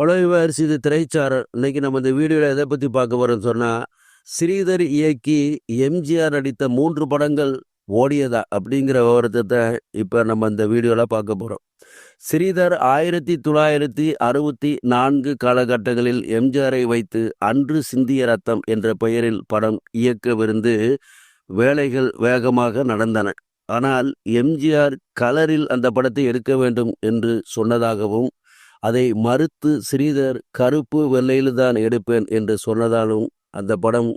Hello இது திரைச்சாரல் இன்னைக்கு நம்ம இந்த வீடியோவில் எதை பற்றி பார்க்க போகிறோம்னு சொன்னால் ஸ்ரீதர் இயக்கி எம்ஜிஆர் நடித்த மூன்று படங்கள் ஓடியதா அப்படிங்கிற விவரத்தை இப்போ நம்ம இந்த வீடியோவில் பார்க்க போகிறோம் ஸ்ரீதர் ஆயிரத்தி தொள்ளாயிரத்தி அறுபத்தி நான்கு காலகட்டங்களில் எம்ஜிஆரை வைத்து அன்று சிந்திய ரத்தம் என்ற பெயரில் படம் இயக்கவிருந்து வேலைகள் வேகமாக நடந்தன. ஆனால் எம்ஜிஆர் கலரில் அந்த படத்தை எடுக்க வேண்டும் என்று சொன்னதாகவும் அதை மறுத்து ஸ்ரீதர் கருப்பு வெள்ளையில் தான் எடுப்பேன் என்று சொன்னதாலும் அந்த படம்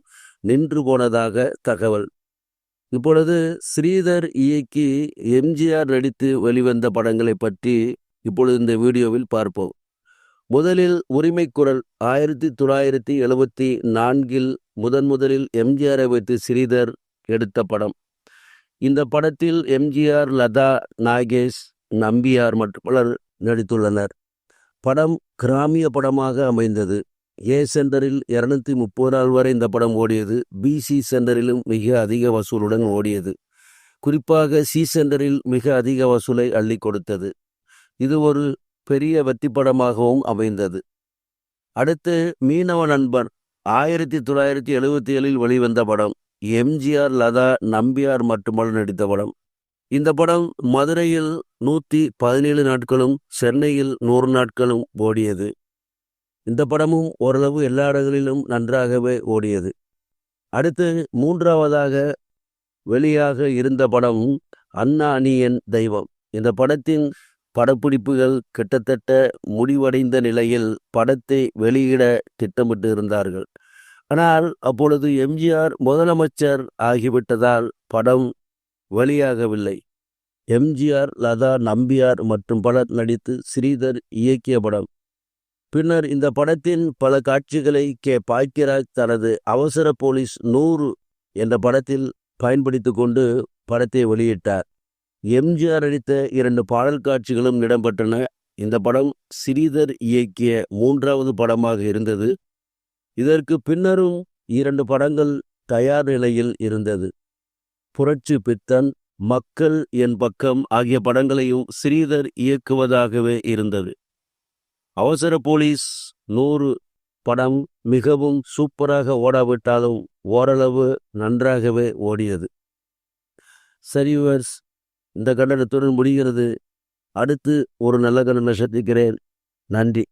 நின்று போனதாக தகவல். இப்பொழுது ஸ்ரீதர் இயக்கி எம்ஜிஆர் நடித்து வெளிவந்த படங்களை பற்றி இப்பொழுது இந்த வீடியோவில் பார்ப்போம். முதலில் உரிமை குரல் ஆயிரத்தி தொள்ளாயிரத்தி எழுபத்தி நான்கில் முதன் முதலில் எம்ஜிஆரை வைத்து ஸ்ரீதர் எடுத்த படம். இந்த படத்தில் எம்ஜிஆர் லதா நாகேஷ் நம்பியார் மற்றும் பலர் நடித்துள்ளனர். படம் கிராமிய படமாக அமைந்தது. ஏ சென்டரில் இருநூத்தி முப்பது நாள் வரை இந்த படம் ஓடியது. பிசி சென்டரிலும் மிக அதிக வசூலுடன் ஓடியது. குறிப்பாக சி சென்டரில் மிக அதிக வசூலை அள்ளி கொடுத்தது. இது ஒரு பெரிய வெற்றி படமாகவும் அமைந்தது. அடுத்து மீனவ நண்பன். ஆயிரத்தி தொள்ளாயிரத்தி எழுபத்தி ஏழில் வெளிவந்த படம் எம்ஜிஆர் லதா நம்பியார் மட்டுமல்ல நடித்த படம். இந்த படம் மதுரையில் நூற்றி பதினேழு நாட்களும் சென்னையில் நூறு நாட்களும் ஓடியது. இந்த படமும் ஓரளவு எல்லா இடங்களிலும் நன்றாகவே ஓடியது. அடுத்து மூன்றாவதாக வெளியாக இருந்த படம் அண்ணா அணியன் தெய்வம். இந்த படத்தின் படப்பிடிப்புகள் கிட்டத்தட்ட முடிவடைந்த நிலையில் படத்தை வெளியிட திட்டமிட்டு இருந்தார்கள். ஆனால் அப்பொழுது எம்ஜிஆர் முதலமைச்சர் ஆகிவிட்டதால் படம் வெளியாகவில்லை எம்ஜிஆர் லதா நம்பியார் மற்றும் பலர் நடித்து ஸ்ரீதர் இயக்கிய படம். பின்னர் இந்த படத்தின் பல காட்சிகளை கே. பாக்கியராஜ் தனது அவசர போலீஸ் நூறு என்ற படத்தில் பயன்படுத்தி கொண்டு படத்தை வெளியிட்டார். எம்ஜிஆர் நடித்த இரண்டு பாடல் காட்சிகளும் இடம்பெற்றன. இந்த படம் ஸ்ரீதர் இயக்கிய மூன்றாவது படமாக இருந்தது. இதற்கு பின்னரும் இரண்டு படங்கள் தயார் நிலையில் இருந்தது. புரட்சி பித்தன் மக்கள் என் பக்கம் ஆகிய படங்களையும் ஸ்ரீதர் இயக்குவதாகவே இருந்தது. அவசர போலீஸ் நூறு படம் மிகவும் சூப்பராக ஓடாவிட்டாலும் ஓரளவு நன்றாகவே ஓடியது. சரிவர்ஸ் இந்த கண்டனத்துடன் முடிகிறது. அடுத்து ஒரு நல்ல கண்டனம் சந்திக்கிறேன். நன்றி.